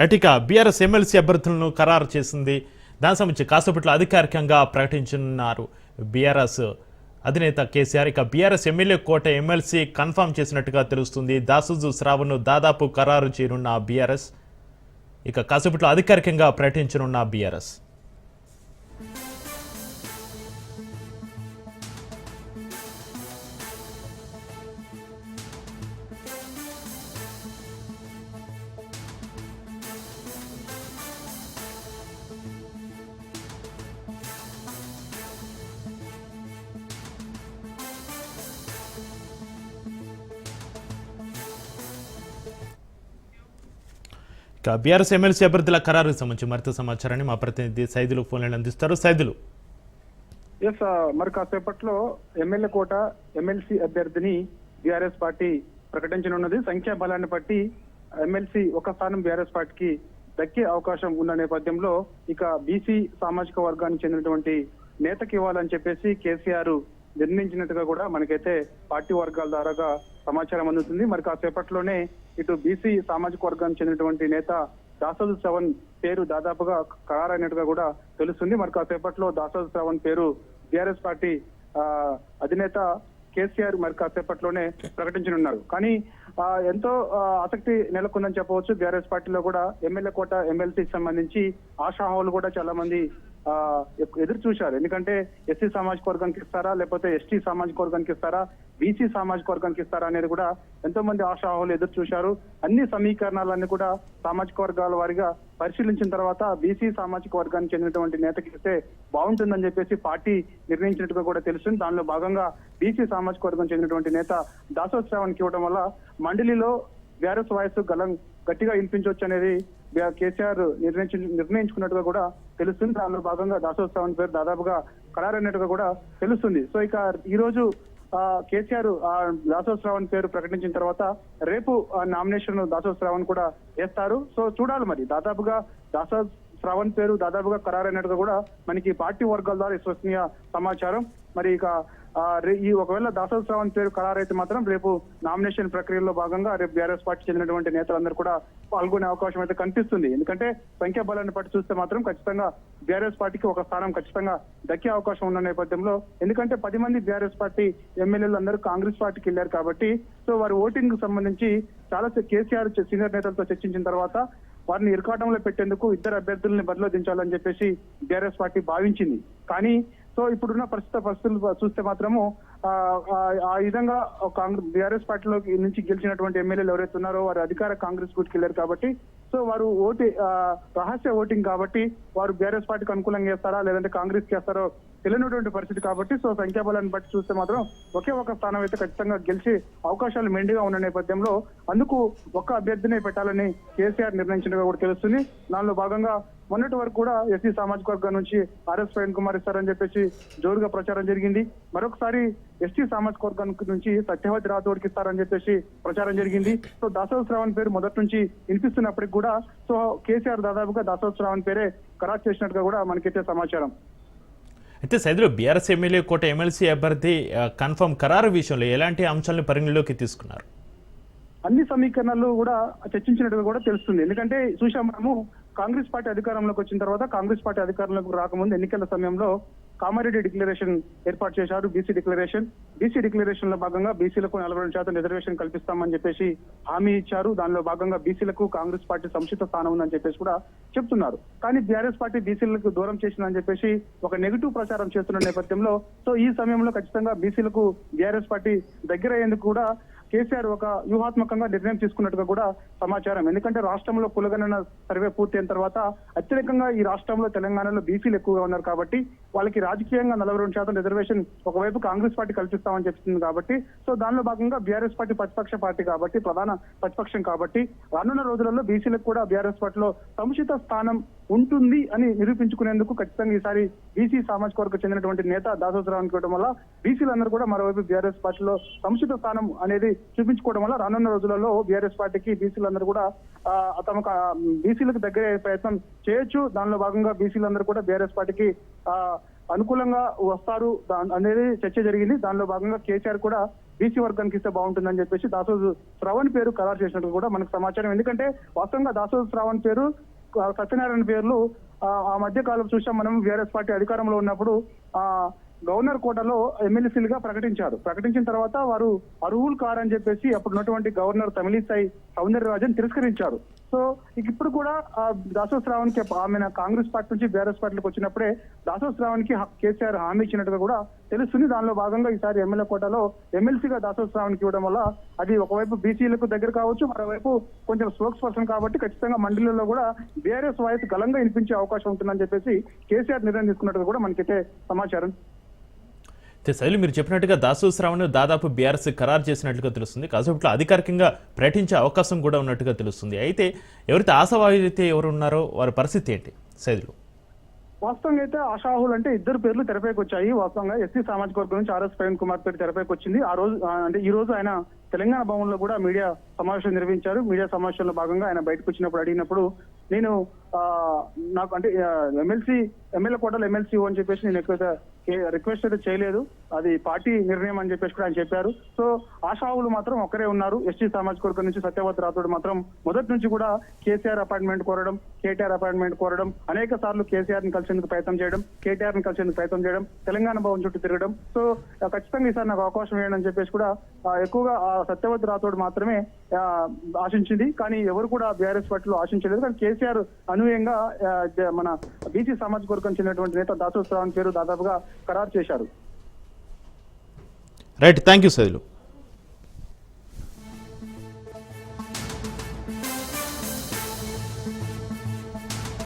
నటిక BRS MLC అభ్యర్థులను ఖరారు చేసింది. దానికి సంబంధించి కాసేపట్లో అధికారికంగా ప్రకటించనున్నారు బీఆర్ఎస్ అధినేత కేసీఆర్. ఇక BRS MLA quota MLC confirm చేసినట్టుగా తెలుస్తుంది. దాసుజు శ్రావణ్ను దాదాపు ఖరారు చేయనున్న బీఆర్ఎస్. ఇక కాసేపట్లో అధికారికంగా ప్రకటించనున్న బీఆర్ఎస్. బీఆర్ఎస్ ఎమ్మెల్సీ అభ్యర్థుల ఖరారుకు సంబంధించి మరింత సమాచారాన్ని మా ప్రతినిధి సైదులు ఫోన్లను అందిస్తారు. సైదులు. ఎస్ మరి కాసేపట్లో ఎమ్మెల్యే కోట ఎమ్మెల్సీ అభ్యర్థిని బీఆర్ఎస్ పార్టీ ప్రకటించనున్నది. సంఖ్యా బలాన్ని బట్టి ఎమ్మెల్సీ ఒక స్థానం బీఆర్ఎస్ పార్టీకి దక్కే అవకాశం ఉన్న నేపథ్యంలో ఇక బీసీ సామాజిక వర్గానికి చెందినటువంటి నేతకి ఇవ్వాలని చెప్పేసి కేసీఆర్ నిర్ణయించినట్టుగా కూడా మనకైతే పార్టీ వర్గాల ద్వారాగా సమాచారం అందుతుంది. మరి కాసేపట్లోనే ఇటు బీసీ సామాజిక వర్గానికి చెందినటువంటి నేత దాసోజు శ్రవణ్ పేరు దాదాపుగా ఖరారైనట్టుగా కూడా తెలుస్తుంది. మరి కాసేపట్లో దాసోజు శ్రవణ్ పేరు బీఆర్ఎస్ పార్టీ ఆ, అధినేత కేసీఆర్ మరి కాసేపట్లోనే ప్రకటించనున్నారు. కానీ ఆ, ఎంతో ఆసక్తి నెలకొందని చెప్పవచ్చు. బీఆర్ఎస్ పార్టీలో కూడా ఎమ్మెల్యే కోట ఎమ్మెల్సీకి సంబంధించి ఆశాహాలు కూడా చాలా మంది ఎదురు చూశారు. ఎందుకంటే ఎస్సీ సామాజిక వర్గానికి ఇస్తారా లేకపోతే ఎస్టీ సామాజిక వర్గానికి ఇస్తారా బీసీ సామాజిక వర్గానికి ఇస్తారా అనేది కూడా ఎంతో మంది ఆశాహులు ఎదురు చూశారు. అన్ని సమీకరణాలన్నీ కూడా సామాజిక వర్గాల వారిగా పరిశీలించిన తర్వాత బీసీ సామాజిక వర్గానికి చెందినటువంటి నేతకి ఇస్తే బాగుంటుందని చెప్పేసి పార్టీ నిర్ణయించినట్టుగా కూడా తెలుస్తుంది. దానిలో భాగంగా బీసీ సామాజిక వర్గం చెందినటువంటి నేత దాసోత్సవానికి ఇవ్వడం వల్ల మండలిలో బీఆర్ఎస్ వాయిస్ గలం గట్టిగా వినిపించవచ్చు అనేది కేసీఆర్ నిర్ణయించు నిర్ణయించుకున్నట్టుగా కూడా తెలుస్తుంది. దానిలో భాగంగా దాసోత్సవం పేరు దాదాపుగా ఖరారైనట్టుగా కూడా తెలుస్తుంది. సో ఇక ఈ రోజు ఆ, కేసీఆర్ ఆ దాసోత్సవం పేరు ప్రకటించిన తర్వాత రేపు ఆ నామినేషన్ దాసోత్సవం కూడా వేస్తారు. సో చూడాలి మరి. దాదాపుగా దాసో శ్రవణ్ పేరు దాదాపుగా ఖరారైనట్టుగా కూడా మనకి పార్టీ వర్గాల ద్వారా విశ్వసనీయ సమాచారం. మరి ఇక రే- ఈ ఒకవేళ దాసరి శ్రవణ్ పేరు ఖరారైతే మాత్రం రేపు నామినేషన్ ప్రక్రియలో భాగంగా రేపు బీఆర్ఎస్ పార్టీ చెందినటువంటి నేతలందరూ కూడా పాల్గొనే అవకాశం అయితే కనిపిస్తుంది. ఎందుకంటే సంఖ్యాబలాన్ని బట్టి చూస్తే మాత్రం ఖచ్చితంగా బీఆర్ఎస్ పార్టీకి ఒక స్థానం ఖచ్చితంగా దక్కే అవకాశం ఉన్న నేపథ్యంలో ఎందుకంటే పది మంది బీఆర్ఎస్ పార్టీ ఎమ్మెల్యేలు అందరూ కాంగ్రెస్ పార్టీకి వెళ్ళారు కాబట్టి సో వారి ఓటింగ్ సంబంధించి చాలా కేసీఆర్ సీనియర్ నేతలతో చర్చించిన తర్వాత వారిని ఇరకాటంలో పెట్టేందుకు ఇద్దరు అభ్యర్థుల్ని బరిలో దించాలని చెప్పేసి బీఆర్ఎస్ పార్టీ భావించింది. కానీ సో ఇప్పుడున్న ప్రస్తుత పరిస్థితులు చూస్తే మాత్రము ఆ, ఆ, విధంగా కాంగ్రెస్ బీఆర్ఎస్ పార్టీలో నుంచి గెలిచినటువంటి ఎమ్మెల్యేలు ఎవరైతే ఉన్నారో వారు అధికార కాంగ్రెస్ గుర్తుకెళ్ళారు కాబట్టి సో వారు ఓటి ఆ, రహస్య ఓటింగ్ కాబట్టి వారు బీఆర్ఎస్ పార్టీకి అనుకూలంగా చేస్తారా లేదంటే కాంగ్రెస్కి తెలియనటువంటి పరిస్థితి కాబట్టి సో సంఖ్యాబలాన్ని బట్టి చూస్తే మాత్రం ఒకే ఒక స్థానం అయితే ఖచ్చితంగా గెలిచి అవకాశాలు మెండుగా ఉన్న నేపథ్యంలో అందుకు ఒక్క అభ్యర్థినే పెట్టాలని కేసీఆర్ నిర్ణయించినట్టుగా కూడా తెలుస్తుంది. దానిలో భాగంగా మొన్నటి వరకు కూడా ఎస్సీ సామాజిక వర్గం నుంచి ఆర్ఎస్ ప్రవీణ్ కుమార్ ఇస్తారని చెప్పేసి జోరుగా ప్రచారం జరిగింది. మరొకసారి ఎస్టీ సామాజిక వర్గం నుంచి సత్యవతి రాథోడ్కి ఇస్తారని చెప్పేసి ప్రచారం జరిగింది. సో దాసోత్సరావన్ శ్రావణ్ పేరు మొదటి నుంచి వినిపిస్తున్నప్పటికి కూడా సో కేసీఆర్ దాదాపుగా దాసోత్ శ్రావణ్ పేరే ఖరారు చేసినట్టుగా కూడా మనకైతే సమాచారం. అయితే సైదులో బీఆర్ఎస్ ఎమ్మెల్యే కోట ఎమ్మెల్సీ అభ్యర్థి కన్ఫర్మ్ ఖరారు విషయంలో ఎలాంటి అంశాలను పరిగణలోకి తీసుకున్నారు? అన్ని సమీకరణలు కూడా చర్చించినట్టుగా కూడా తెలుస్తుంది. ఎందుకంటే చూసాం మనము కాంగ్రెస్ పార్టీ అధికారంలోకి వచ్చిన తర్వాత కాంగ్రెస్ పార్టీ అధికారంలోకి రాకముందు ఎన్నికల సమయంలో కామారెడ్డి డిక్లరేషన్ ఏర్పాటు చేశారు బీసీ డిక్లరేషన్. బీసీ డిక్లరేషన్లో భాగంగా బీసీలకు నలభై రెండు శాతం రిజర్వేషన్ కల్పిస్తామని చెప్పేసి హామీ ఇచ్చారు. దానిలో భాగంగా బీసీలకు కాంగ్రెస్ పార్టీ సంక్షిప్త స్థానం ఉందని చెప్పేసి కూడా చెప్తున్నారు. కానీ బీఆర్ఎస్ పార్టీ బీసీలకు దూరం చేసిందని చెప్పేసి ఒక నెగిటివ్ ప్రచారం చేస్తున్న నేపథ్యంలో సో ఈ సమయంలో ఖచ్చితంగా బీసీలకు బీఆర్ఎస్ పార్టీ దగ్గర అయ్యేందుకు కూడా కేసీఆర్ ఒక వ్యూహాత్మకంగా నిర్ణయం తీసుకున్నట్టుగా కూడా సమాచారం. ఎందుకంటే రాష్ట్రంలో కులగణన సర్వే పూర్తయిన తర్వాత అత్యధికంగా ఈ రాష్ట్రంలో తెలంగాణలో బీసీలు ఎక్కువగా ఉన్నారు కాబట్టి వాళ్ళకి రాజకీయంగా నలభై రెండు శాతం రిజర్వేషన్ ఒకవైపు కాంగ్రెస్ పార్టీ కల్పిస్తామని చెప్తుంది కాబట్టి సో దానిలో భాగంగా బీఆర్ఎస్ పార్టీ ప్రతిపక్ష పార్టీ కాబట్టి ప్రధాన ప్రతిపక్షం కాబట్టి రానున్న రోజులలో బీసీలకు కూడా బీఆర్ఎస్ పార్టీలో సముచిత స్థానం ఉంటుంది అని నిరూపించుకునేందుకు ఖచ్చితంగా ఈసారి బీసీ సామాజిక వర్గం చెందినటువంటి నేత దాసోత్సవానికి ఇవ్వడం వల్ల బీసీలందరూ కూడా మరోవైపు బీఆర్ఎస్ పార్టీలో సముచిత స్థానం అనేది చూపించుకోవడం వల్ల రానున్న రోజులలో బీఆర్ఎస్ పార్టీకి బీసీలందరూ కూడా తమకు బీసీలకు దగ్గర ప్రయత్నం చేయొచ్చు. దానిలో భాగంగా బీసీలందరూ కూడా బీఆర్ఎస్ పార్టీకి అనుకూలంగా వస్తారు. అనేది చర్చ జరిగింది. దానిలో భాగంగా కేసీఆర్ కూడా బీసీ వర్గానికి ఇస్తే బాగుంటుందని చెప్పేసి దాసోజు శ్రవణ్ పేరు ఖరారు చేసినట్టు కూడా మనకు సమాచారం. ఎందుకంటే వాస్తవంగా దాసోజు శ్రవణ్ పేరు సత్యనారాయణ పేర్లు ఆ, మధ్య కాలం చూసాం మనం వేరే పార్టీ అధికారంలో ఉన్నప్పుడు ఆ గవర్నర్ కోటలో ఎమ్మెల్సీలుగా ప్రకటించారు. ప్రకటించిన తర్వాత వారు అర్హులు కారని చెప్పేసి అప్పుడు ఉన్నటువంటి గవర్నర్ తమిళిసై సౌందర్యరాజన్ తిరస్కరించారు. సో ఇక ఇప్పుడు కూడా ఆ దాసో ఆమె కాంగ్రెస్ పార్టీ నుంచి బీఆర్ఎస్ పార్టీకి వచ్చినప్పుడే దాసో శ్రావణ్కి కేసీఆర్ హామీ ఇచ్చినట్టుగా కూడా తెలుస్తుంది. దానిలో భాగంగా ఈసారి ఎమ్మెల్యే కోటలో ఎమ్మెల్సీగా దాసో శ్రావణ్కి ఇవ్వడం వల్ల అది ఒకవైపు బీసీలకు దగ్గర కావచ్చు మరోవైపు కొంచెం స్పోక్స్ పర్సన్ కాబట్టి ఖచ్చితంగా మండలిలో కూడా బీఆర్ఎస్ వాయిస్ గలంగా వినిపించే అవకాశం ఉంటుందని చెప్పేసి కేసీఆర్ నిర్ణయం తీసుకున్నట్టుగా కూడా మనకైతే సమాచారం శైలి మీరు చెప్పినట్టుగా దాసు శ్రావణ్ దాదాపు బీఆర్ఎస్ ఖరారు చేసినట్లుగా తెలుస్తుంది. కాసేపట్లో అధికారికంగా ప్రకటించే అవకాశం కూడా ఉన్నట్టుగా తెలుస్తుంది. అయితే ఎవరైతే ఆశావాహులైతే ఎవరు ఉన్నారో వారి పరిస్థితి ఏంటి? శైలు వాస్తవంగా అయితే ఆశాహుల్ అంటే ఇద్దరు పేర్లు తెరపైకి వచ్చాయి. వాస్తవంగా ఎస్సీ సామాజిక వర్గం నుంచి ఆర్ఎస్ ప్రవీణ్ కుమార్ పేరు తెరపైకి వచ్చింది. ఆ రోజు అంటే ఈ రోజు ఆయన తెలంగాణ భవన్లో కూడా మీడియా సమావేశం నిర్వహించారు. మీడియా సమావేశంలో భాగంగా ఆయన బయటకు వచ్చినప్పుడు అడిగినప్పుడు నేను నాకు అంటే ఎమ్మెల్సీ ఎమ్మెల్యే కోటలు ఎమ్మెల్సీ అని చెప్పేసి నేను ఎక్కువ రిక్వెస్ట్ అయితే చేయలేదు. అది పార్టీ నిర్ణయం అని చెప్పేసి కూడా ఆయన చెప్పారు. సో ఆశావులు మాత్రం ఒక్కరే ఉన్నారు. ఎస్టీ సామాజిక వర్గం నుంచి సత్యవతి రాథోడ్ మాత్రం మొదటి నుంచి కూడా కేసీఆర్ అపాయింట్మెంట్ కోరడం కేటీఆర్ అపాయింట్మెంట్ కోరడం అనేక సార్లు కేసీఆర్ని కలిసేందుకు ప్రయత్నం చేయడం కేటీఆర్ని కలిసేందుకు ప్రయత్నం చేయడం తెలంగాణ భవన్ చుట్టూ తిరగడం. సో ఖచ్చితంగా ఈసారి నాకు అవకాశం వేయండి అని చెప్పేసి కూడా ఎక్కువగా ఆ సత్యవతి రాథోడ్ మాత్రమే ఆశించింది. కానీ ఎవరు కూడా బీఆర్ఎస్ పార్టీలో ఆశించలేదు. కానీ కేసీఆర్ అను ఆ, మన బీసీ సమాజ్ వర్గం చెందినటువంటి నేత దాసోత్సవాన్ని పేరు దాదాపుగా ఖరారు చేశారు. Right thank you సైలు